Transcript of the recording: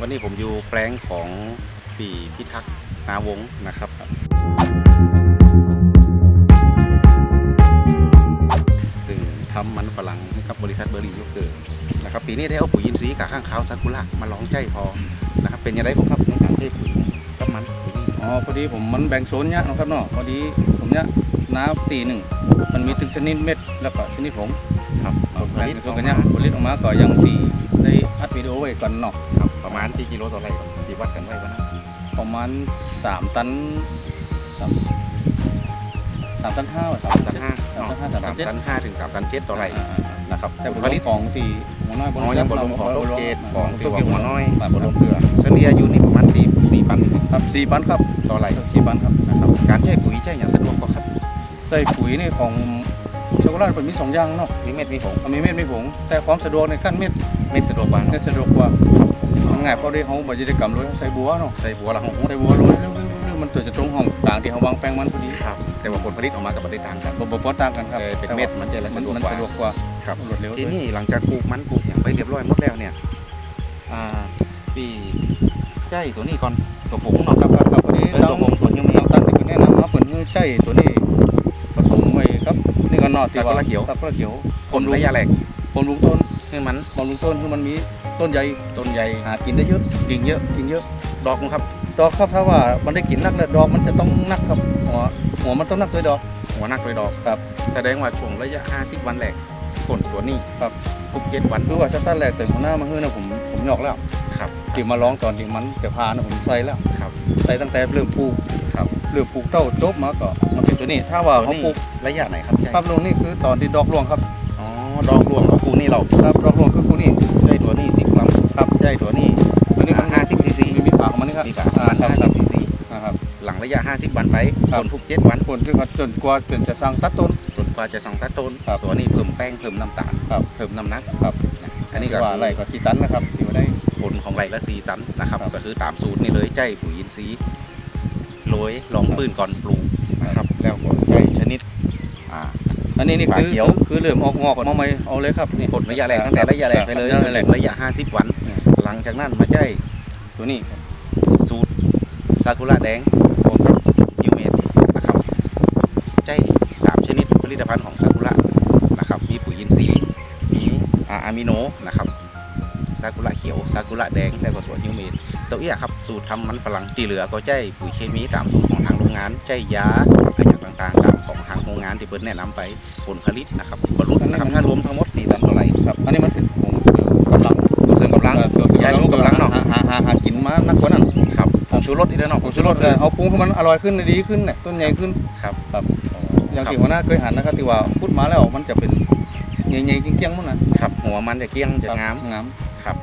วันนี้ผมอยู่แปลงของปีพิทักษ์นาวงศ์นะครับ ซึ่งทำมันฝรั่งให้กับบริษัทเบอร์รี่โยเกิร์ตนะครับ ปีนี้ได้เอาปุ๋ยอินทรีย์กับข้างขาวซากุระมาลองใจพอนะครับ เป็นยังไงบ้างครับในการใช้ปุ๋ยกับมันปุ๋ยนี่อ๋อพอดีผมมันแบ่งโซนเนี้ยนะครับเนาะพอดีผมเนี้ยน้ำตีหนึ่งมันมีถึงชนิดเม็ดแล้วก็ชนิดผงครับเอาผลผแบ่งลิตเป็นโซอนอกกันมาเนี้ยผลิตออกมาก็ยังตีได้อัดวิดีโอไว้ก่อนเนาะครับประ มาณที่กิโลต่อไร่ครับที่วัดกันไว้วันนั้นประมาณสามตันสามสามตันห้าสาสามมตัตันนห้าห้าสามตันสาห้ามสามตันเจ็ดตันห้าถึงสามตันเจ็ดต่อไร่อ่าอ่าอ่านะครับแต่ผผลลผผลิลิตตของตีหัวน้อยอ๋อยังบรมของโลเกตของตัตัววเกี่ยวหัหัววน้น้ออยยบรมเกลือเฉลี่ยอยู่นี่ประมาณสี่สี่ปันครับสี่ปันครับต่อไร่สี่ปันครับนะครับการใช้ปุ๋ยใช้อย่างสะดวกก็ครับใส่ปุ๋ยนี่ของช็อกโกแลตมันมีสองอย่างเนาะมีเม็ดมีผงมันมีเม็ดมีผงแต่ความสะดวกในขั้นเม็ดเม็ดสะดวกกว่าเนี่ยสะดวกกว่า มันง่ายเพราะได้เขาบริจกรรมเลยใส่บัวเนาะใส่บัวละหงใส่บัวลงเรื่อยๆมันตัวจะตรงห้องกลางที่เขาวางแป้งมันพอดีครับแต่ว่าผลผลิตออกมากับมันได้ต่างกันบบบบต่างกันครับเออเป็นเม็ดมันจะมันสะดวกมันกว่าสะดวกกว่าครับรวดเร็วทีด้วยนี้หลังจากปลูกมันปลูกอย่างไปเรียบร้อยหมดแล้วเนี่ยอ่าปีใช้ตัวนี้ก่อนตัวผงเนาะครับครับครับพอดีเออต้ตัอวงผงตัวยังไม่ต้องตัดที่แนะนำมาเปิดเงื่อใช่ตัวนี้ผสมไว้ครับนี่ก็นอดซากุระเขียวซากุระเขียวผลระยะแรก บำรุงต้นให้มันบำรุงต้นคือมันมีต้นใหญ่ต้นใหญ่หากินได้เยอะกิ่งเยอะกินเยอะดอกมั้งครับ ดอกครับถ้าว่ามันได้กินนักแล้วดอกมันจะต้องนักครับหัวหัวมันต้องนักด้วยดอก หัวหนักเลยดอกครับแสดงว่าช่วงระยะ 50 วันแรกผลตัวนี้ครับทุกเจ็ดวันคือว่าสตาร์ทแรกแต่หัวหน้ามาเฮือนะผมผมหยอกแล้วครับที่มาร้องตอนที่มันจะพานะผมใส่แล้วครับใส่ตั้งแต่เริ่มปลูกครับเริ่มปลูกเต้าจบมาก็มาเป็นตัวนี้ ถ้าว่าตัวเขานี้ปลูกระยะไหนครับใช่ภาพลงนี่คือตอนที่ดอกร่วงครับอ๋อ ดอกรวงของกูนี่เราครับดอกร่วงคือกูนี่ใช่ตัวนี้สิบกรัมครับใช่ตัวนี้ตัวนี้มันห้าสิบซีซีมีมีปากของมันนี่ครับมีฝาอ่าครับห้าคสิรับบซีซีนะครับหลังระยะ 50 วันไปครับผลทุกเจ็ดวันผลคือเขาจนกว่าจนจะสร้างตัดต้นจนกว่าจะสั่งตัดต้นครับตัวนี้เพิ่มแป้งเพิ่มน้ำตาลครับเพิ่มน้ำหนักครับนะอันนี้ก็ว่าอะไรก็สีตันนะครับที่ว่าได้ผลของไรละสี่ตันนะครับครับก็คือตามสูตรนี่เลยใจปุ๋ยอินทรีย์โรยลองปืนก่อนปลูกนะครับแล้วก็ใจชนิดอ่า อันนี้นี่ฝาคือเขียวคือเริ่มออกงอกมาใหม่เอาเลยครับนี่ผลระยะแรกตั้งแต่ระยะแรกไปเลยครับจนถึงระยะ50วันอืมหลังจากนั้นมาใจตัวนี้สูตรซากุระแดงรวมกับยูเมดนะครับใจสามชนิดผลิตภัณฑ์ของซากุระนะครับ มีปุ๋ยอินทรีย์มีอาอะมิโนนะครับซากุระเขียวซากุระแดงและก็ตัวยูเมดตัวเอี้ยครับสูตรทำมันฝรั่งที่เหลือก็ใจปุ๋ยเคมีตามสูตรของทางโรงงานใจยาอะไรอย่างต่างๆตามของ ทางโรงงานที่เปิดแนะนำไปผลผลิตนะครับบรรลุนะครับถ้ารวมทั้งหมด4ตันเท่าไหร่ครับอันนี้มันเป็นผมคือกำลังตัวเสริมกำลังตัวเสริมยาชูกำลังเนาะหหาหาหากินมานักกว่านั้นครับผงชูรสอีกแล้วเนาะผมชูรสเลยเอาปรุงให้มันอร่อยขึ้นดีขึ้นเนี่ยต้นใหญ่ขึ้นครับครับอย่างที่หัวหน้าเคยหันนะครับที่ว่าพูดมาแล้วมันจะเป็นใหญ่ๆเกี้ยงๆมั้งนะครับหัวมันจะเกลี้ยงจะงามงามครับ